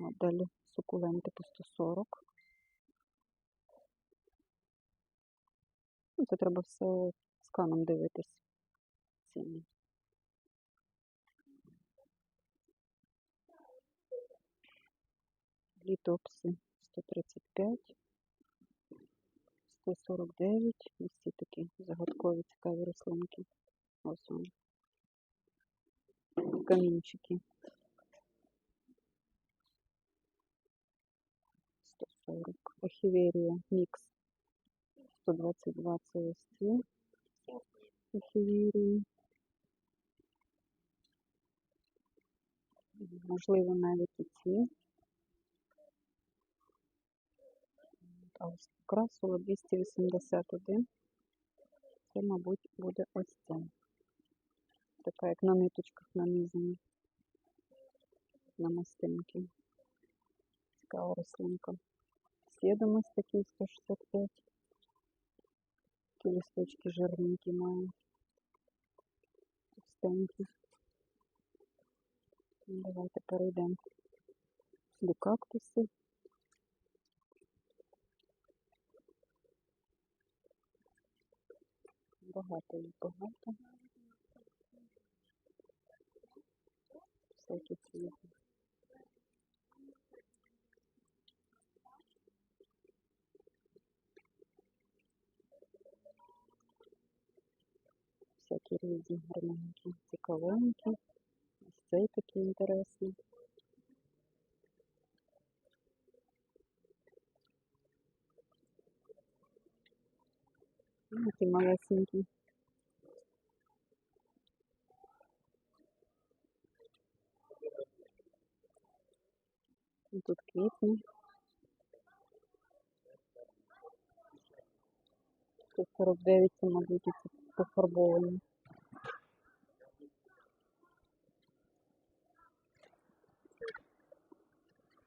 Далі сукуленти по 140. Ну, це треба все сканом дивитись. Ціни. Літопси 135, 149. Ось ці такі загадкові цікаві рослинки. Ось вони. Камінчики. 140. Ехіверія мікс 122 це ось ці ехіверії. Можливо, навіть і ці. А ось красула 281. Це, мабуть, буде ось це. Така, як на ниточках нанизана. На мастинки. Цікава рослинка. Слідом ось такий 165. Такі листочки жирненькі має. Товстенькі. Давайте перейдемо до кактусів. Багато їх багато. Всякі цвіти. Всякі різні гарненькі, цікавенькі. Ось цей такий інтересний. Ну, Такі малесенькі. Тут квітне. Тут 49, це, мабуть, пофарбовані.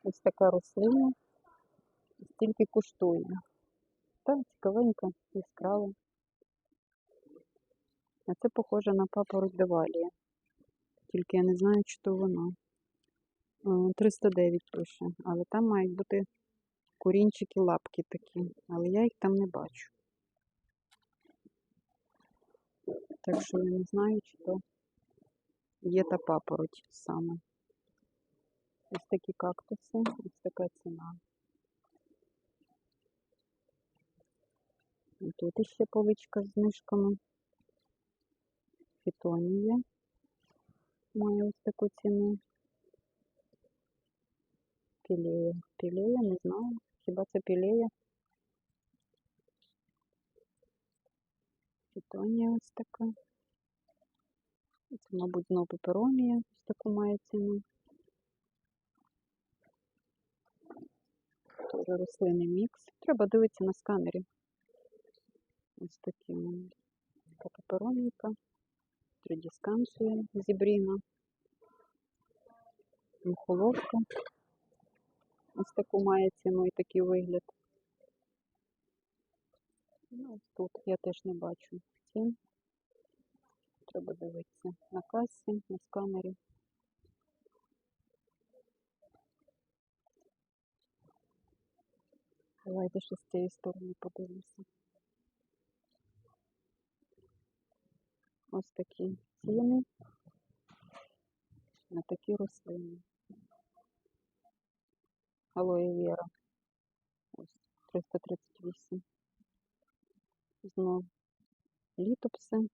Ось така рослина. Стільки коштує. Так, цікавенька, яскрава. А це похоже на папороть Девалія. Тільки я не знаю, чи то вона. 309 пише, але там мають бути корінчики лапки такі, але я їх там не бачу. Так що я не знаю, чи то є та папороть саме. Ось такі кактуси, ось така ціна. І тут іще поличка з знижками. Фітонія має ось таку ціну. Пілея. Пілея, не знаю. Хіба це пілея? Фітонія ось така. Це, мабуть, знову пеперонія. Ось таку має ціну. Тоже рослинний мікс. Треба дивитися на сканері. Ось такі. Така пеперонійка. Тридісканція зібріна. Мухоловка. Ось таку має ціну і такий вигляд. Ну, ось тут я теж не бачу цін. Треба дивитися на касі, на сканері. Давайте ще з цієї сторони подивимося. Ось такі ціни на такі рослини. Алоє Вера. Ось 338. Знов літопси.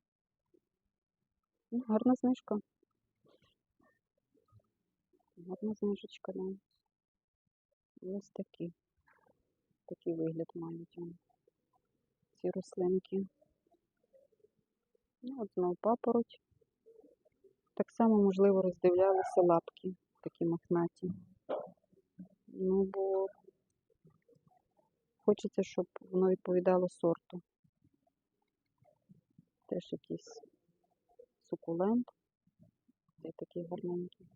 Ну, гарна знижка. Гарна знижечка, да. Ось такі. Такий вигляд мають. Ці рослинки. Ну, от знову папороть. Так само, можливо, роздивлялися лапки, такі мохнаті. Ну, бо хочеться, щоб воно відповідало сорту. Теж якийсь сукулент. Цей такий гарненький.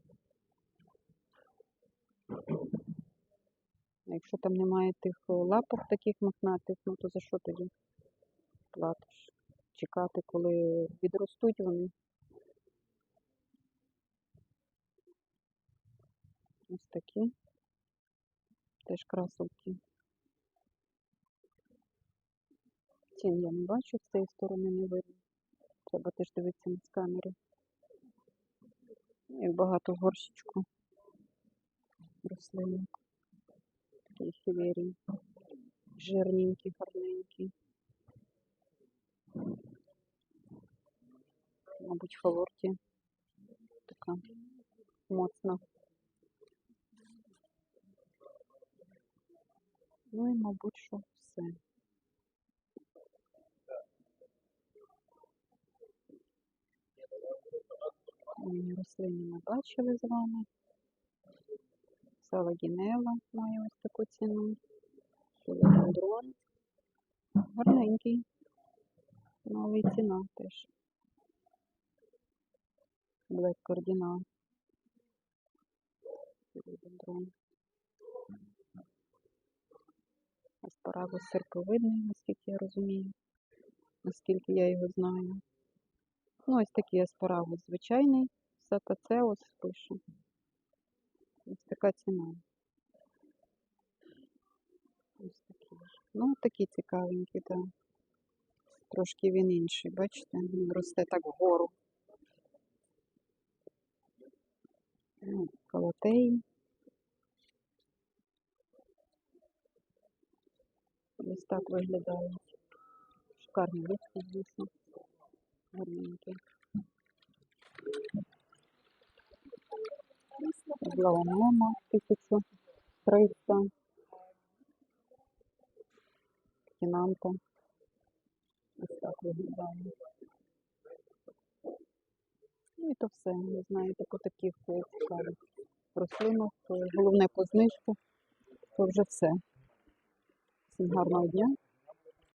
Якщо там немає тих о, лапок таких мохнатих, ну то за що тоді платиш? Чекати, коли відростуть вони. Ось такі Теж красовки. Цін я не бачу, з цієї сторони не видно. Треба теж дивитися на сканері. Як багато горщичку рослинок. Такі філерії. Жирненькі, гарненькі. Мабуть, фаворті. Така моцна. Ну і, мабуть, що все. М, Рослини ми бачили з вами. Салагінела має ось таку ціну. Філодендрон. Гарненький. Новий ціна теж. Блек кардинал. Філодендрон. Аспарагус серповидний, наскільки я розумію, наскільки я його знаю. Ну, ось такий аспарагус звичайний. Сатацеус пише. Ось така ціна. Ось такий. Ну, такі цікавенькі, так. Трошки він інший, бачите? Він росте так вгору. Ну, Калатеї. Ось так виглядають. Шикарні листя, звісно. Гарненькі. Злаонома 1300. Кінанта. Ось так виглядає. Ну і то все. Ви знаєте, по таких цікавих рослинах. Головне по знижку. То вже все. Всім гарного дня.